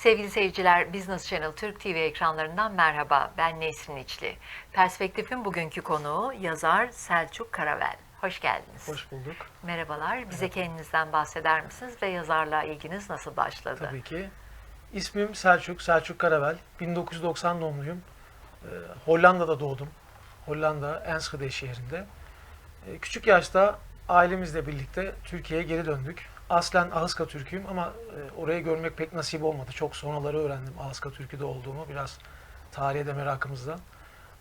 Sevgili seyirciler, Business Channel Türk TV ekranlarından merhaba. Ben Nesrin İçli. Perspektif'in bugünkü konuğu yazar Selçuk Karavel. Hoş geldiniz. Hoş bulduk. Merhabalar. Bize kendinizden bahseder misiniz ve yazarlığa ilginiz nasıl başladı? Tabii ki. İsmim Selçuk, Selçuk Karavel. 1990 doğumluyum. Ee, Hollanda'da doğdum. Hollanda, Enschede şehrinde. Ee, küçük yaşta ailemizle birlikte Türkiye'ye geri döndük. Aslen Ahıska Türk'üyüm ama e, orayı görmek pek nasip olmadı. Çok sonraları öğrendim Ahıska Türk'ü de olduğumu. Biraz tarihe de merakımızdan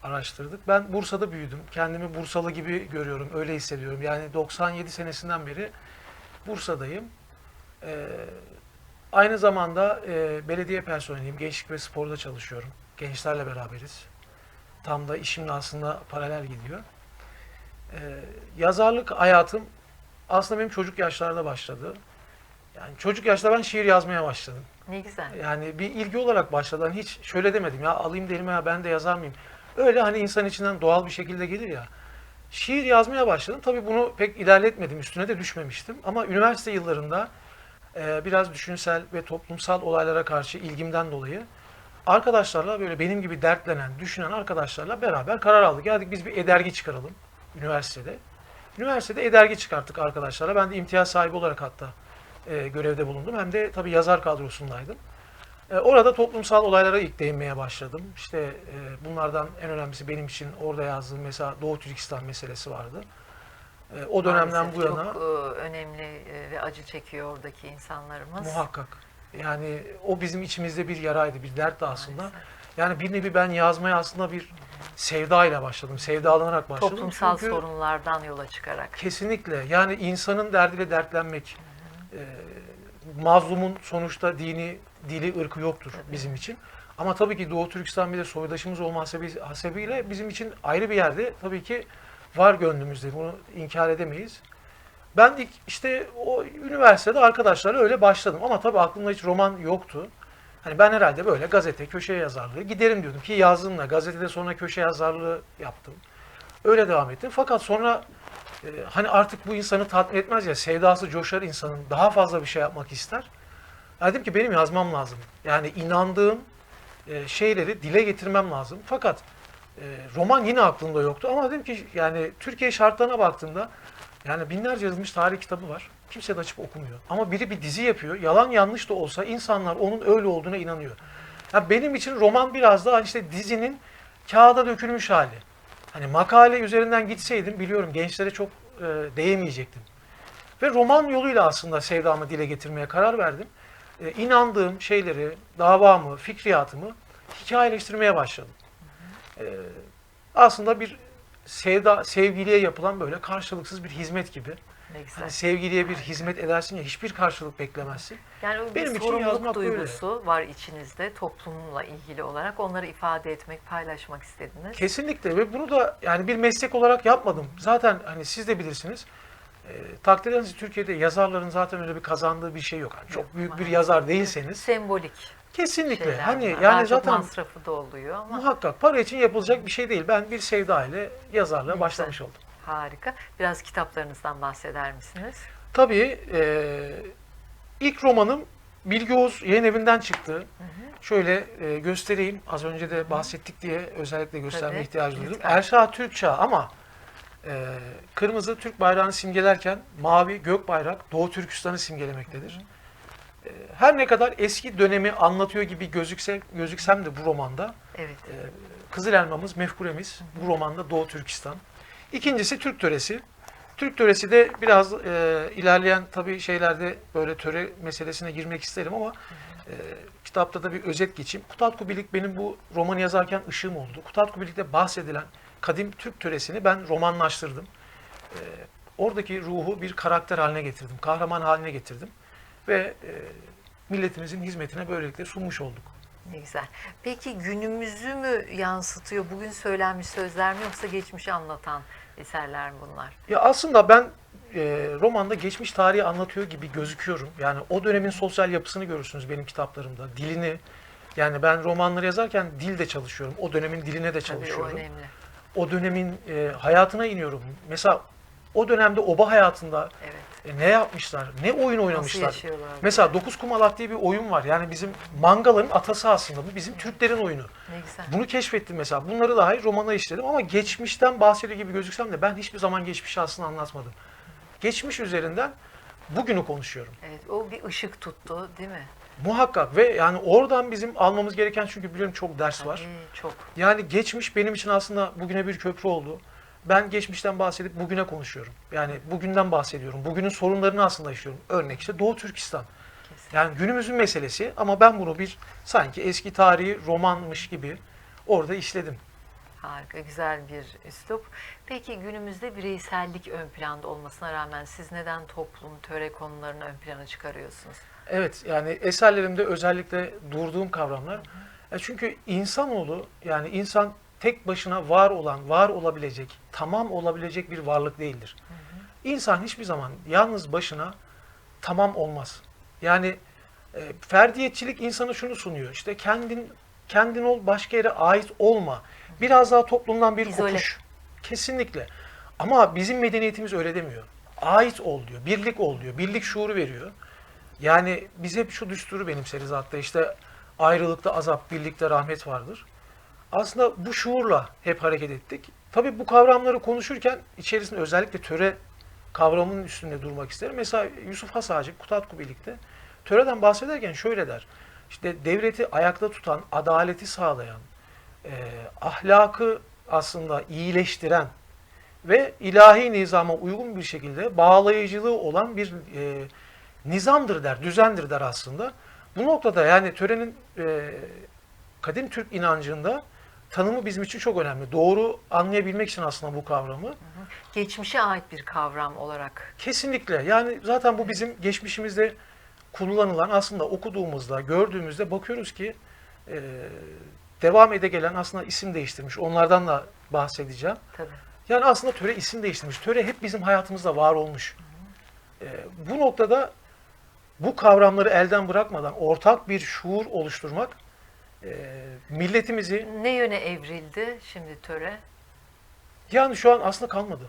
araştırdık. Ben Bursa'da büyüdüm. Kendimi Bursalı gibi görüyorum. Öyle hissediyorum. Yani 97 senesinden beri Bursa'dayım. Ee, Aynı zamanda e, belediye personeliyim. Gençlik ve sporda çalışıyorum. Gençlerle beraberiz. Tam da işimle aslında paralel gidiyor. E, yazarlık hayatım aslında benim çocuk yaşlarda başladı. Yani çocuk yaşta ben şiir yazmaya başladım. Ne güzel. Yani bir ilgi olarak başladı. Hani hiç şöyle demedim ya alayım da elime ya ben de yazar mıyım? Öyle hani insan içinden doğal bir şekilde gelir ya. Şiir yazmaya başladım. Tabii bunu pek ilerletmedim. Üstüne de düşmemiştim. Ama üniversite yıllarında e, biraz düşünsel ve toplumsal olaylara karşı ilgimden dolayı arkadaşlarla böyle benim gibi dertlenen, düşünen arkadaşlarla beraber karar aldık. Geldik biz bir edergi çıkaralım üniversitede. Üniversitede edergi çıkarttık arkadaşlarla. Ben de imtiyaz sahibi olarak hatta e, görevde bulundum. Hem de tabii yazar kadrosundaydım. E, orada toplumsal olaylara ilk değinmeye başladım. İşte e, bunlardan en önemlisi benim için orada yazdığım mesela Doğu Türkistan meselesi vardı. E, o dönemden Maalesef bu yana Çok e, önemli e, ve acı çekiyor oradaki insanlarımız. muhakkak yani o bizim içimizde bir yaraydı, bir dertti aslında. Maalesef. Yani bir nevi ben yazmaya aslında bir sevdayla başladım, sevdalanarak başladım. Toplumsal Çünkü sorunlardan yola çıkarak. Kesinlikle. Yani insanın derdiyle dertlenmek, e, mazlumun sonuçta dini, dili, ırkı yoktur Tabii. bizim için. Ama tabii ki Doğu Türkistan bir de soydaşımız olma hasebi- hasebiyle bizim için ayrı bir yerde tabii ki var gönlümüzde. Bunu inkar edemeyiz. Ben ilk işte o üniversitede arkadaşlarla öyle başladım. Ama tabii aklımda hiç roman yoktu. Hani ben herhalde böyle gazete, köşe yazarlığı giderim diyordum ki yazdım gazetede sonra köşe yazarlığı yaptım. Öyle devam ettim. Fakat sonra e, hani artık bu insanı tatmin etmez ya, sevdası coşar insanın, daha fazla bir şey yapmak ister. Dedim ki benim yazmam lazım. Yani inandığım e, şeyleri dile getirmem lazım. Fakat e, roman yine aklımda yoktu ama dedim ki yani Türkiye şartlarına baktığımda yani binlerce yazılmış tarih kitabı var. Kimse de açıp okumuyor. Ama biri bir dizi yapıyor. Yalan yanlış da olsa insanlar onun öyle olduğuna inanıyor. Ya benim için roman biraz daha işte dizinin kağıda dökülmüş hali. Hani makale üzerinden gitseydim biliyorum gençlere çok e, değemeyecektim. Ve roman yoluyla aslında sevdamı dile getirmeye karar verdim. E, inandığım şeyleri, davamı, fikriyatımı hikayeleştirmeye başladım. E, aslında bir sevda, sevgiliye yapılan böyle karşılıksız bir hizmet gibi. Ne güzel. Hani sevgiliye bir hizmet edersin ya hiçbir karşılık beklemezsin. Yani o bir Benim için sorumluluk yazmak böyle. duygusu var içinizde toplumla ilgili olarak. Onları ifade etmek, paylaşmak istediniz. Kesinlikle ve bunu da yani bir meslek olarak yapmadım. Zaten hani siz de bilirsiniz. E, takdir edersiniz Türkiye'de yazarların zaten öyle bir kazandığı bir şey yok. Hani çok büyük bir yazar değilseniz Sembolik kesinlikle şeyler hani bunlar. yani Daha zaten masrafı da oluyor ama muhakkak para için yapılacak bir şey değil. Ben bir sevda ile yazarlığa başlamış oldum. Harika. Biraz kitaplarınızdan bahseder misiniz? Tabii e, ilk romanım Bilge Oğuz yayın evinden çıktı. Şöyle e, göstereyim. Az önce de bahsettik diye özellikle gösterme Tabii, ihtiyacı duydum. Erşah Türkçağ ama e, kırmızı Türk bayrağını simgelerken mavi gök bayrak Doğu Türkistan'ı simgelemektedir. E, her ne kadar eski dönemi anlatıyor gibi gözükse, gözüksem de bu romanda Evet. e, Kızıl Elmamız, Mefkuremiz bu romanda Doğu Türkistan. İkincisi Türk töresi. Türk töresi de biraz e, ilerleyen tabii şeylerde böyle töre meselesine girmek isterim ama e, kitapta da bir özet geçeyim. Kutatku Bilik benim bu romanı yazarken ışığım oldu. Kutatku Bilik'te bahsedilen kadim Türk töresini ben romanlaştırdım. E, oradaki ruhu bir karakter haline getirdim, kahraman haline getirdim ve e, milletimizin hizmetine böylelikle sunmuş olduk. Ne güzel. Peki günümüzü mü yansıtıyor? Bugün söylenmiş sözler mi yoksa geçmişi anlatan eserler mi bunlar? Ya aslında ben e, romanda geçmiş tarihi anlatıyor gibi gözüküyorum. Yani o dönemin sosyal yapısını görürsünüz benim kitaplarımda. Dilini, yani ben romanları yazarken dil de çalışıyorum. O dönemin diline de Tabii o çalışıyorum. önemli. O dönemin e, hayatına iniyorum. Mesela o dönemde oba hayatında Evet. e, ne yapmışlar, ne oyun oynamışlar. Mesela Dokuz Kumalat diye bir oyun var. Yani bizim mangaların atası aslında. Bu bizim Türklerin oyunu. Ne güzel. Bunu keşfettim mesela. Bunları dahi romana işledim ama geçmişten bahsediyor gibi gözüksem de ben hiçbir zaman geçmişi aslında anlatmadım. Geçmiş üzerinden bugünü konuşuyorum. Evet, o bir ışık tuttu değil mi? Muhakkak ve yani oradan bizim almamız gereken çünkü biliyorum çok ders var. Tabii, çok. Yani geçmiş benim için aslında bugüne bir köprü oldu. Ben geçmişten bahsedip bugüne konuşuyorum. Yani bugünden bahsediyorum. Bugünün sorunlarını aslında işliyorum. Örnek işte Doğu Türkistan. Kesin. Yani günümüzün meselesi ama ben bunu bir sanki eski tarihi romanmış gibi orada işledim. Harika, güzel bir üslup. Peki günümüzde bireysellik ön planda olmasına rağmen siz neden toplum, töre konularını ön plana çıkarıyorsunuz? Evet yani eserlerimde özellikle durduğum kavramlar. E çünkü insanoğlu yani insan tek başına var olan, var olabilecek, tamam olabilecek bir varlık değildir. İnsan hiçbir zaman yalnız başına tamam olmaz. Yani e, ferdiyetçilik insanı şunu sunuyor. İşte kendin kendin ol, başka yere ait olma. Biraz daha toplumdan bir İzole. kopuş. Kesinlikle. Ama bizim medeniyetimiz öyle demiyor. Ait ol diyor, birlik ol diyor, birlik şuuru veriyor. Yani biz hep şu düsturu benimseriz hatta işte ayrılıkta azap, birlikte rahmet vardır. Aslında bu şuurla hep hareket ettik. Tabii bu kavramları konuşurken içerisinde özellikle töre kavramının üstünde durmak isterim. Mesela Yusuf Hasacı Kutatku birlikte töreden bahsederken şöyle der. İşte devleti ayakta tutan, adaleti sağlayan, e, ahlakı aslında iyileştiren ve ilahi nizama uygun bir şekilde bağlayıcılığı olan bir e, nizamdır der, düzendir der aslında. Bu noktada yani törenin e, kadim Türk inancında tanımı bizim için çok önemli. Doğru anlayabilmek için aslında bu kavramı. Geçmişe ait bir kavram olarak. Kesinlikle. Yani zaten bu bizim geçmişimizde kullanılan aslında okuduğumuzda, gördüğümüzde bakıyoruz ki e, devam ede gelen aslında isim değiştirmiş. Onlardan da bahsedeceğim. Tabii. Yani aslında töre isim değiştirmiş. Töre hep bizim hayatımızda var olmuş. Ee, bu noktada bu kavramları elden bırakmadan ortak bir şuur oluşturmak e, milletimizi Ne yöne evrildi şimdi töre? yani şu an aslında kalmadı.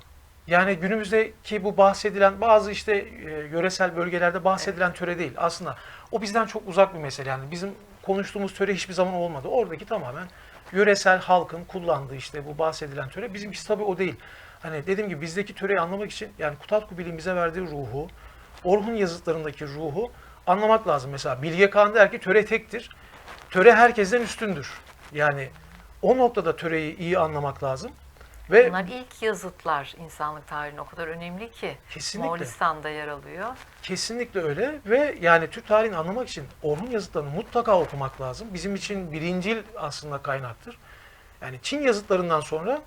Yani günümüzdeki bu bahsedilen bazı işte e, yöresel bölgelerde bahsedilen töre değil. Aslında o bizden çok uzak bir mesele. Yani bizim konuştuğumuz töre hiçbir zaman olmadı. Oradaki tamamen yöresel halkın kullandığı işte bu bahsedilen töre. Bizimkisi tabii o değil. Hani dediğim gibi bizdeki töreyi anlamak için yani Kutatku Bilin bize verdiği ruhu, Orhun yazıtlarındaki ruhu anlamak lazım. Mesela Bilge Kağan der ki töre tektir. Töre herkesten üstündür. Yani o noktada töreyi iyi anlamak lazım. Ve Bunlar ilk yazıtlar insanlık tarihine o kadar önemli ki. Kesinlikle. Moğolistan'da yer alıyor. Kesinlikle öyle ve yani Türk tarihini anlamak için Orhun yazıtlarını mutlaka okumak lazım. Bizim için birincil aslında kaynaktır. Yani Çin yazıtlarından sonra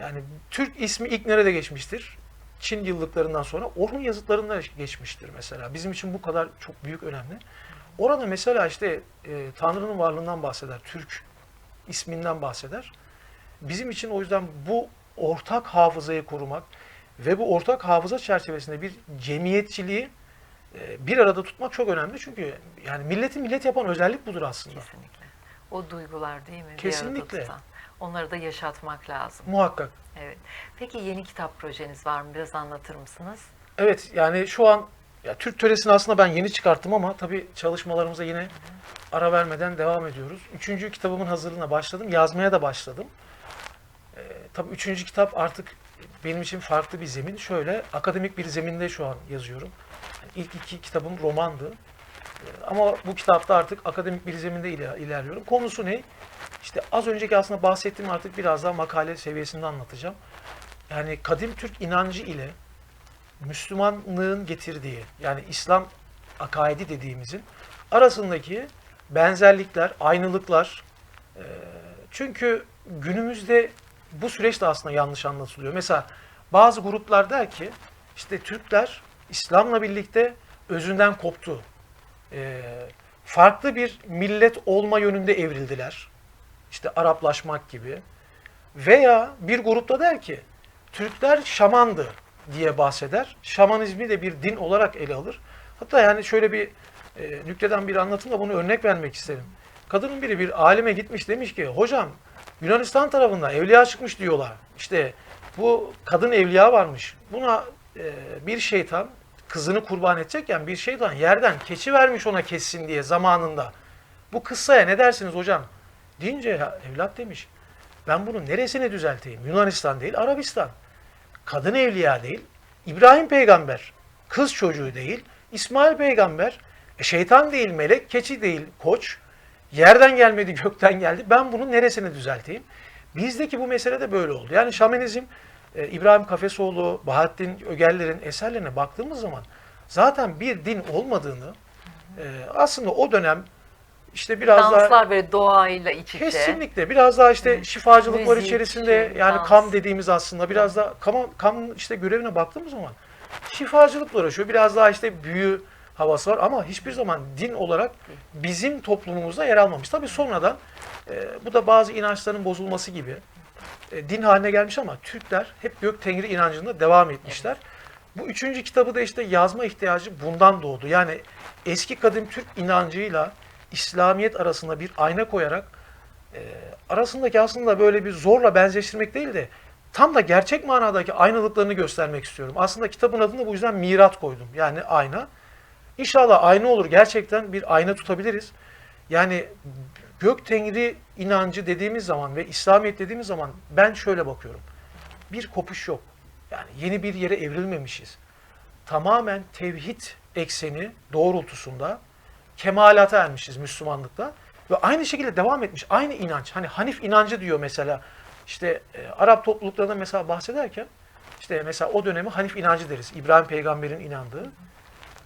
yani Türk ismi ilk nerede geçmiştir? Çin yıllıklarından sonra Orhun yazıtlarında geçmiştir mesela. Bizim için bu kadar çok büyük önemli. Orada mesela işte e, Tanrı'nın varlığından bahseder, Türk isminden bahseder. Bizim için o yüzden bu ortak hafızayı korumak ve bu ortak hafıza çerçevesinde bir cemiyetçiliği e, bir arada tutmak çok önemli. Çünkü yani milleti millet yapan özellik budur aslında. Kesinlikle. O duygular değil mi? Bir Kesinlikle. arada tutan. Onları da yaşatmak lazım. Muhakkak. Evet. Peki yeni kitap projeniz var mı? Biraz anlatır mısınız? Evet yani şu an ya Türk töresini aslında ben yeni çıkarttım ama tabii çalışmalarımıza yine ara vermeden devam ediyoruz. Üçüncü kitabımın hazırlığına başladım. Yazmaya da başladım. Ee, tabii üçüncü kitap artık benim için farklı bir zemin. Şöyle akademik bir zeminde şu an yazıyorum. Yani ilk iki kitabım romandı. Ee, ama bu kitapta artık akademik bir zeminde iler- ilerliyorum. Konusu ne? İşte az önceki aslında bahsettiğim artık biraz daha makale seviyesinde anlatacağım. Yani kadim Türk inancı ile Müslümanlığın getirdiği yani İslam akaidi dediğimizin arasındaki benzerlikler, aynılıklar. e, çünkü günümüzde bu süreç de aslında yanlış anlatılıyor. Mesela bazı gruplar der ki işte Türkler İslam'la birlikte özünden koptu. E, farklı bir millet olma yönünde evrildiler. İşte Araplaşmak gibi. Veya bir grupta der ki Türkler şamandı diye bahseder. Şamanizmi de bir din olarak ele alır. Hatta yani şöyle bir e, nükteden bir anlatımla bunu örnek vermek isterim. Kadının biri bir alime gitmiş demiş ki hocam Yunanistan tarafından evliya çıkmış diyorlar. İşte Bu kadın evliya varmış. Buna e, bir şeytan kızını kurban edecekken bir şeytan yerden keçi vermiş ona kessin diye zamanında. Bu kıssaya ne dersiniz hocam? Deyince ya, evlat demiş. Ben bunun neresini düzelteyim? Yunanistan değil, Arabistan. Kadın evliya değil, İbrahim peygamber. Kız çocuğu değil, İsmail peygamber. E, şeytan değil melek, keçi değil koç. Yerden gelmedi, gökten geldi. Ben bunun neresini düzelteyim? Bizdeki bu mesele de böyle oldu. Yani şamanizm, e, İbrahim Kafesoğlu, Bahattin Ögerler'in eserlerine baktığımız zaman zaten bir din olmadığını e, aslında o dönem işte biraz daha Danslar böyle doğayla iç içe. Kesinlikle. Biraz daha işte şifacılık var Müzik, içerisinde. şey, Yani dans. kam dediğimiz aslında biraz da kam, kam işte görevine baktığımız zaman şifacılıkla uğraşıyor. Biraz daha işte büyü havası var ama hiçbir zaman din olarak bizim toplumumuzda yer almamış. Tabii sonradan e, bu da bazı inançların bozulması gibi e, din haline gelmiş ama Türkler hep gök tengri inancında devam etmişler. Bu üçüncü kitabı da işte yazma ihtiyacı bundan doğdu. Yani eski kadim Türk inancıyla İslamiyet arasında bir ayna koyarak e, arasındaki aslında böyle bir zorla benzeştirmek değil de tam da gerçek manadaki aynalıklarını göstermek istiyorum. Aslında kitabın adını bu yüzden mirat koydum. Yani ayna. İnşallah ayna olur. Gerçekten bir ayna tutabiliriz. Yani gök tengri inancı dediğimiz zaman ve İslamiyet dediğimiz zaman ben şöyle bakıyorum. Bir kopuş yok. Yani yeni bir yere evrilmemişiz. Tamamen tevhid ekseni doğrultusunda kemalata ermişiz Müslümanlıkta. Ve aynı şekilde devam etmiş. Aynı inanç. Hani Hanif inancı diyor mesela. İşte e, Arap topluluklarında mesela bahsederken işte mesela o dönemi Hanif inancı deriz. İbrahim peygamberin inandığı.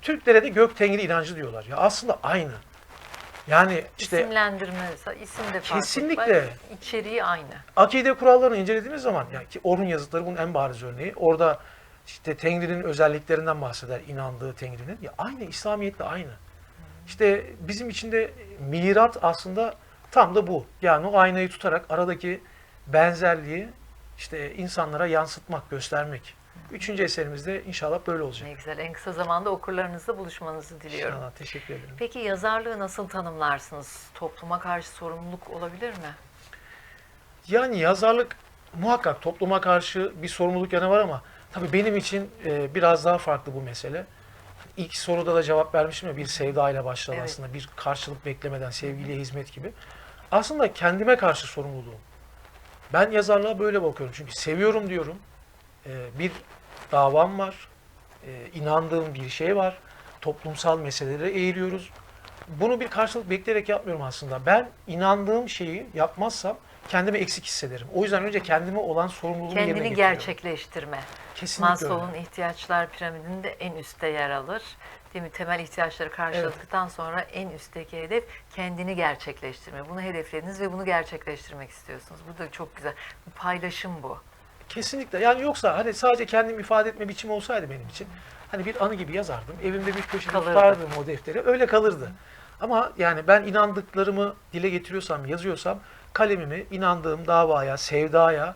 Türklere de gök tengri inancı diyorlar. Ya aslında aynı. Yani işte İsimlendirme, isim de farklı. Kesinlikle. Bak, İçeriği aynı. akide kurallarını incelediğimiz zaman yani ki Orhun yazıtları bunun en bariz örneği. Orada işte Tengri'nin özelliklerinden bahseder, inandığı Tengri'nin. Ya aynı İslamiyetle aynı. İşte bizim için de mirat aslında tam da bu. Yani o aynayı tutarak aradaki benzerliği işte insanlara yansıtmak, göstermek. Üçüncü eserimizde inşallah böyle olacak. Ne güzel. En kısa zamanda okurlarınızla buluşmanızı diliyorum. İnşallah teşekkür ederim. Peki yazarlığı nasıl tanımlarsınız? Topluma karşı sorumluluk olabilir mi? Yani yazarlık muhakkak topluma karşı bir sorumluluk yanı var ama tabii benim için e, biraz daha farklı bu mesele. İlk soruda da cevap vermişim ya bir sevda ile başladı Evet. aslında. Bir karşılık beklemeden sevgiyle hizmet gibi. Aslında kendime karşı sorumluluğum. Ben yazarlığa böyle bakıyorum. Çünkü seviyorum diyorum. E, bir davam var. E, inandığım bir şey var. Toplumsal meselelere eğiliyoruz. Bunu bir karşılık bekleyerek yapmıyorum aslında. Ben inandığım şeyi yapmazsam kendimi eksik hissederim. O yüzden önce kendime olan sorumluluğumu yerine Kendini getiriyorum. gerçekleştirme. Kesinlikle. Maslow'un ihtiyaçlar piramidinde en üstte yer alır. Değil mi? Temel ihtiyaçları karşıladıktan sonra en üstteki hedef kendini gerçekleştirme. Bunu hedeflediniz ve bunu gerçekleştirmek istiyorsunuz. Bu da çok güzel. Bir paylaşım bu. Kesinlikle. Yani yoksa hani sadece kendimi ifade etme biçimi olsaydı benim için hani bir anı gibi yazardım. Evimde bir köşede Kalırdı. tutardım o defteri. Öyle kalırdı. Ama yani ben inandıklarımı dile getiriyorsam, yazıyorsam kalemimi inandığım davaya, sevdaya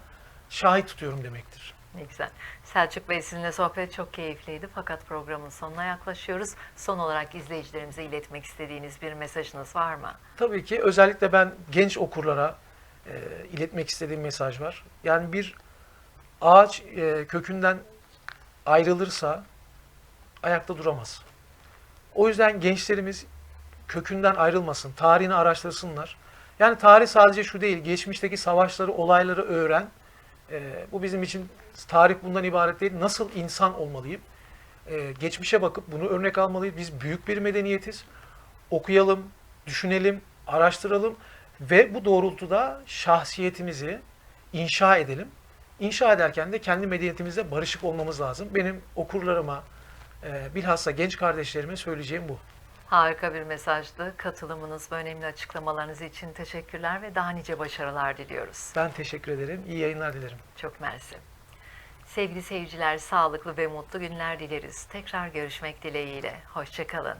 şahit tutuyorum demektir. Ne güzel. Selçuk Bey sizinle sohbet çok keyifliydi fakat programın sonuna yaklaşıyoruz. Son olarak izleyicilerimize iletmek istediğiniz bir mesajınız var mı? Tabii ki özellikle ben genç okurlara e, iletmek istediğim mesaj var. Yani bir ağaç e, kökünden ayrılırsa ayakta duramaz. O yüzden gençlerimiz kökünden ayrılmasın, tarihini araştırsınlar. Yani tarih sadece şu değil, geçmişteki savaşları, olayları öğren. E, bu bizim için tarih bundan ibaret değil. Nasıl insan olmalıyım? E, geçmişe bakıp bunu örnek almalıyız. Biz büyük bir medeniyetiz. Okuyalım, düşünelim, araştıralım ve bu doğrultuda şahsiyetimizi inşa edelim. İnşa ederken de kendi medeniyetimizle barışık olmamız lazım. Benim okurlarıma, e, bilhassa genç kardeşlerime söyleyeceğim bu. Harika bir mesajdı. Katılımınız ve önemli açıklamalarınız için teşekkürler ve daha nice başarılar diliyoruz. Ben teşekkür ederim. İyi yayınlar dilerim. Çok mersi. Sevgili seyirciler, sağlıklı ve mutlu günler dileriz. Tekrar görüşmek dileğiyle. Hoşçakalın.